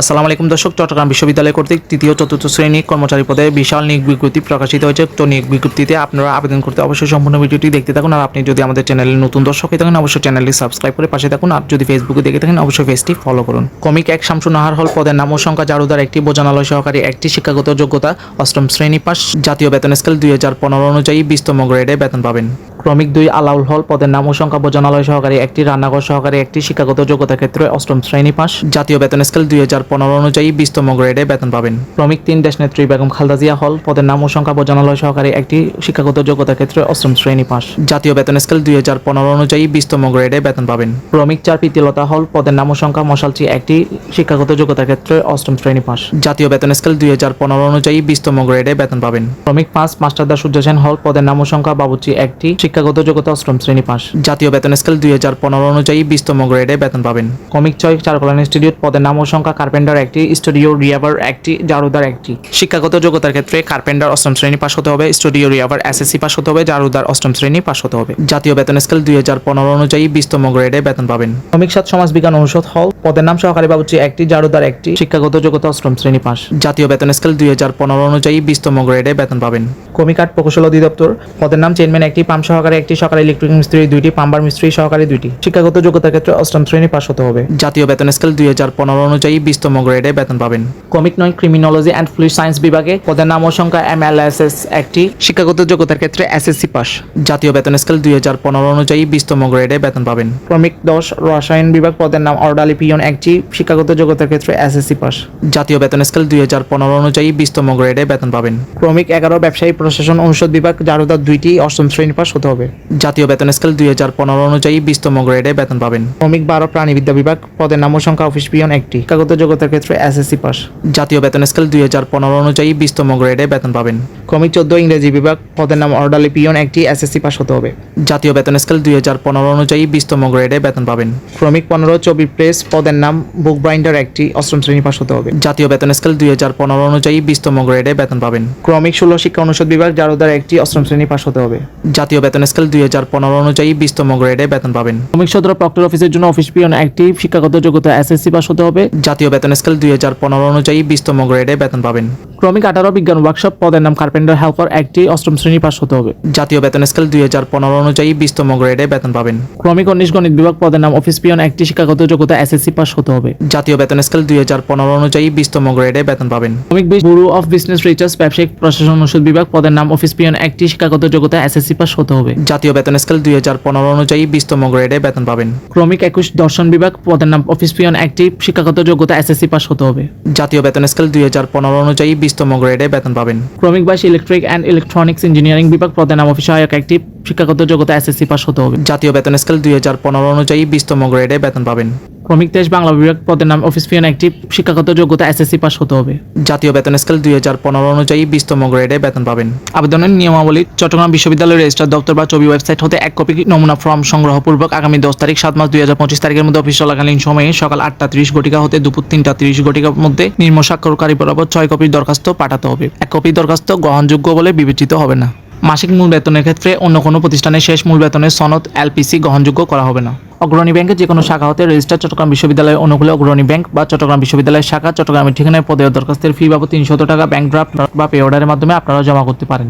আসসালামু আলাইকুম দর্শক, চট্টগ্রাম বিশ্ববিদ্যালয় কর্তৃক তৃতীয় চতুর্থ শ্রেণি কর্মচারী পদে বিশাল নিয়োগ বিজ্ঞপ্তি প্রকাশিত হয়েছে। তো নিয়োগ বিজ্ঞপ্তিতে আপনারা আবেদন করতে অবশ্যই সম্পূর্ণ ভিডিওটি দেখতে থাকুন। আর আপনি যদি আমাদের চ্যানেলে নতুন দর্শক হয়ে থাকেন, অবশ্যই চ্যানেলটি সাবস্ক্রাইব করে পাশে থাকুন। আর যদি ফেসবুকে দেখে থাকেন, অবশ্যই পেজটি ফলো করুন। কমিক এক শামসু নাহার হল পদের নাম ও সংখ্যা জারুদার একটি বোজানালয় সহকারী একটি শিক্ষাগত যোগ্যতা অষ্টম শ্রেণি পাস জাতীয় বেতন স্কেল দুই হাজার পনেরো অনুযায়ী বিশতম গ্রেডে বেতন পাবেন। ক্রমিক দুই আলাউল হল পদের নাম ও সংখ্যা বোজানালয় সহকারী একটি, রান্নাঘর সহকারী একটি, শিক্ষাগত যোগ্যতা ক্ষেত্রে অষ্টম শ্রেণি পাস জাতীয় বেতন স্কেল দুই হাজার পনেরো অনুযায়ী বিশতম গ্রেডে বেতন পাবেন। ক্রমিক তিন দেশনেত্রী বেগম খালদা জিয়া হল পদের নাম ও সংখ্যা বোজানালয় সহকারী একটি, শিক্ষাগত যোগ্যতা ক্ষেত্রে অষ্টম শ্রেণি পাস জাতীয় বেতন স্কেল দুই হাজার পনেরো অনুযায়ী বিশতম গ্রেডে বেতন পাবেন। ক্রমিক চার প্রীতিলতা হল পদের নাম ও সংখ্যা মশালচি একটি, শিক্ষাগত যোগ্যতা ক্ষেত্রে অষ্টম শ্রেণি পাস জাতীয় বেতন স্কেল দুই হাজার পনেরো অনুযায়ী বিশতম গ্রেডে বেতন পাবেন। ক্রমিক পাঁচ মাস্টারদা সূর্য সেন হল পদের নাম ও সংখ্যা বাবুচি একটি শিক্ষাগত যোগ্যতা অষ্টম শ্রেণি পাস জাতীয় বেতন স্কেল দুই হাজার পনেরো অনুযায়ী বিশতম গ্রেডে বেতন পাবেন। কমিক ছয় চারকলা ইনস্টিটিউট পদের নাম ও সংখ্যা কার্পেন্টার একটি, স্টুডিও রিয়াভার একটি, জারুদার একটি। শিক্ষাগত যোগ্যতার ক্ষেত্রে কার্পেন্টার অষ্টম শ্রেণি পাস হতে হবে, স্টুডিও রিয়াভার এসএসসি পাস হতে হবে, জারুদার অষ্টম শ্রেণি পাস হতে হবে। জাতীয় বেতন স্কেল দুই হাজার পনেরো অনুযায়ী বিশতম গ্রেডে বেতন পাবেন। কমিক সাত সমাজ বিজ্ঞান অনুষদ হল, পদের নাম সহকারী বাবুচি একটি, জারুদার একটি। শিক্ষাগত যোগ্যতা অষ্টম শ্রেণি পাস জাতীয় বেতন স্কেল দুই হাজার পনেরো অনুযায়ী বিশতম গ্রেডে বেতন পাবেন। কমিকাট প্রকৌশল অধিদপ্তর, পদের নাম চেয়ারম্যান একটি পাম্প সহকারী একটি সহকারী ইলেকট্রিক মিস্ত্রি দুইটি পাম্বার মিস্ত্রি সহকারী দুইটি। শিক্ষাগত যোগ্যতার ক্ষেত্রে অষ্টম শ্রেণি পাশ হতে হবে। জাতীয় বেতন স্কেল দুই হাজার পনেরো অনুযায়ী বিশতম গ্রেডে বেতন পাবেন। কমিক নয় ক্রিমিনোলজি অ্যান্ড ফ্লুইড সায়েন্স বিভাগে পদের নাম ও সংখ্যা এম এল এস এস একটি। শিক্ষাগত যোগ্যতার ক্ষেত্রে এসএসসি পাস জাতীয় বেতন স্কেল দুই হাজার পনেরো অনুযায়ী বিশতম গ্রেডে বেতন পাবেন। ক্রমিক দশ রসায়ন বিভাগ পদের নাম অর্ডালি পিয়ন একটি। শিক্ষাগত যোগ্যতার ক্ষেত্রে এসএসসি পাস জাতীয় বেতন স্কেল দুই হাজার পনেরো অনুযায়ী বিশতম গ্রেডে বেতন পাবেন। ক্রমিক এগারো ব্যবসায়ী প্রশাসন অনুষদ বিভাগ জারুদার দুইটি অষ্টম শ্রেণি পাস হতে হবে। জাতীয় বেতন স্কেল দুই হাজার পনেরো অনুযায়ী বিশতম গ্রেডে বেতন পাবেন। ক্রমিক বারো প্রাণীবিদ্যা বিভাগ পদের নাম ও সংখ্যা অফিস পিয়ন একটি। শিক্ষাগত যোগ্যতার ক্ষেত্রে এসএসসি পাস। জাতীয় বেতন স্কেল দুই হাজার পনেরো অনুযায়ী বিশতম গ্রেডে বেতন পাবেন। ক্রমিক চোদ্দ ইংরেজি বিভাগ পদের নাম অর্ডালি পিয়ন একটি এসএসসি পাস হতে হবে। জাতীয় বেতন স্কেল দুই হাজার পনেরো অনুযায়ী বিশতম গ্রেডে বেতন পাবেন। ক্রমিক পনেরো ছবি প্রেস পদের নাম বুক বাইন্ডার একটি অষ্টম শ্রেণি পাস হতে হবে। জাতীয় বেতন স্কেল দুই হাজার পনেরো অনুযায়ী বিশতম গ্রেডে বেতন পাবেন। ক্রমিক ষোলো শিক্ষা অনুষদ বিভাগ জারুদার একটি অষ্টম শ্রেণি পাস হতে হবে। জাতীয় বেতন স্কেল দুই হাজার পনেরো অনুযায়ী বিশতম গ্রেডে বেতন পাবেন। ক্রমিক সদর প্রক্টর অফিসের জন্য অফিস পিয়ন একটি শিক্ষাগত যোগ্যতা এসএসসি পাস হতে হবে। জাতীয় বেতন স্কেল দুই হাজার পনেরো অনুযায়ী বিশতম গ্রেডে বেতন পাবেন। ক্রমিক আঠারো বিজ্ঞান ওয়ার্কশপ পদের নাম কার্পেন্টার হেল্পার একটি অষ্টম শ্রেণি পাস হতে হবে। জাতীয় বেতন স্কেল দুই হাজার পনেরো অনুযায়ী বিশতম গ্রেডে বেতন পাবেন। ক্রমিক উনিশ গণিত বিভাগ পদের নাম অফিস পিয়ন একটি শিক্ষাগত যোগ্যতা এসএসসি পাস হতে হবে। জাতীয় বেতন স্কেল দুই হাজার পনেরো অনুযায়ী বিশতম গ্রেডে বেতন পাবেন। ক্রমিক ব্যুরো অফ বিজনেস রিসার্চ ব্যবসায়িক প্রশাসন অনুষদ বিভাগ পদের নাম অফিস পিয়ন একটি শিক্ষাগত যোগ্যতা এসএসসি পাস হতে হবে। জাতীয় বেতন স্কেল দুই হাজার পনেরো অনুযায়ী বিশতম গ্রেডে বেতন পাবেন। ক্রমিক একুশ দর্শন বিভাগ পদের নাম অফিস পিয়ন একটি শিক্ষাগত যোগ্যতা এসএসসি পাস হতে হবে। জাতীয় বেতন স্কেল দুই হাজার পনেরো অনুযায়ী বিশতম গ্রেডে বেতন পাবেন। ক্রমিক বাস ইলেকট্রিক অ্যান্ড ইলেকট্রনিক্স ইঞ্জিনিয়ারিং বিভাগ পদের নাম অফিস সহায়ক একটি শিক্ষাগত যোগ্যতা এসএসসি পাস হতে হবে। জাতীয় বেতন স্কেল দুই হাজার পনেরো অনুযায়ী বিশতম গ্রেডে বেতন পাবেন। ক্রমিক দেশ বাংলা বিভাগ পদের নাম অফিস পিয়ন একটি শিক্ষাগত যোগ্যতা এসএসসি পাস হতে হবে। জাতীয় বেতন স্কেল দুই হাজার পনেরো অনুযায়ী বিশতম গ্রেডে বেতন পাবেন। আবেদনের নিয়মাবলী চট্টগ্রাম বিশ্ববিদ্যালয়ের রেজিস্টার দপ্তর বা ছবি ওয়েবসাইট হতে এক কপি নমুনা ফর্ম সংগ্রহপূর্বক আগামী দশ তারিখ সাত মাস দুই হাজার পঁচিশ তারিখের মধ্যে অফিস চলাকালীন সময়ে সকাল আটটা ত্রিশ ঘটিকা হতে দুপুর তিনটা ত্রিশ ঘটিকার মধ্যে নিম্ন স্বাক্ষরকারী বরাবর ছয় কপির দরখাস্ত পাঠাতে হবে। এক কপি দরখাস্ত গ্রহণযোগ্য বলে বিবেচিত হবে না। মাসিক মূল বেতনের ক্ষেত্রে অন্য কোনো প্রতিষ্ঠানের শেষ মূল বেতনের সনদ, এলপিসি গ্রহণযোগ্য করা হবে না। অগ্রণী ব্যাংকের যে কোনো শাখা হতে রেজিস্টার চট্টগ্রাম বিশ্ববিদ্যালয়ের অনুকূলে অগ্রণী ব্যাংক বা চট্টগ্রাম বিশ্ববিদ্যালয়ের শাখা, চট্টগ্রামের ঠিকানায় পদে দরখাস্তের ফি বাবদ তিনশত টাকা ব্যাংক ড্রাফট বা পে অর্ডারের মাধ্যমে আপনারা জমা করতে পারেন।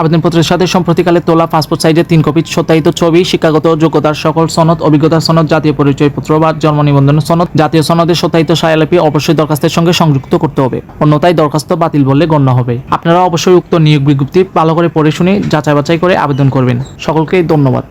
আবেদনপত্রের সাথে সম্প্রতিকালে তোলা পাসপোর্ট সাইজের তিন কপি সত্যায়িত ছবি, শিক্ষাগত যোগ্যতার সকল সনদ, অভিজ্ঞতার সনদ, জাতীয় পরিচয়পত্র বা জন্ম নিবন্ধন সনদ, জাতীয় সনদে সত্যায়িত সায়ালিপি অবশ্যই দরখাস্তের সঙ্গে সংযুক্ত করতে হবে। অন্যথায় দরখাস্ত বাতিল বললে গণ্য হবে। আপনারা অবশ্যই উক্ত নিয়োগ বিজ্ঞপ্তি ভালো করে পড়ে শুনে যাচাই বাছাই করে আবেদন করবেন। সকলকে ধন্যবাদ।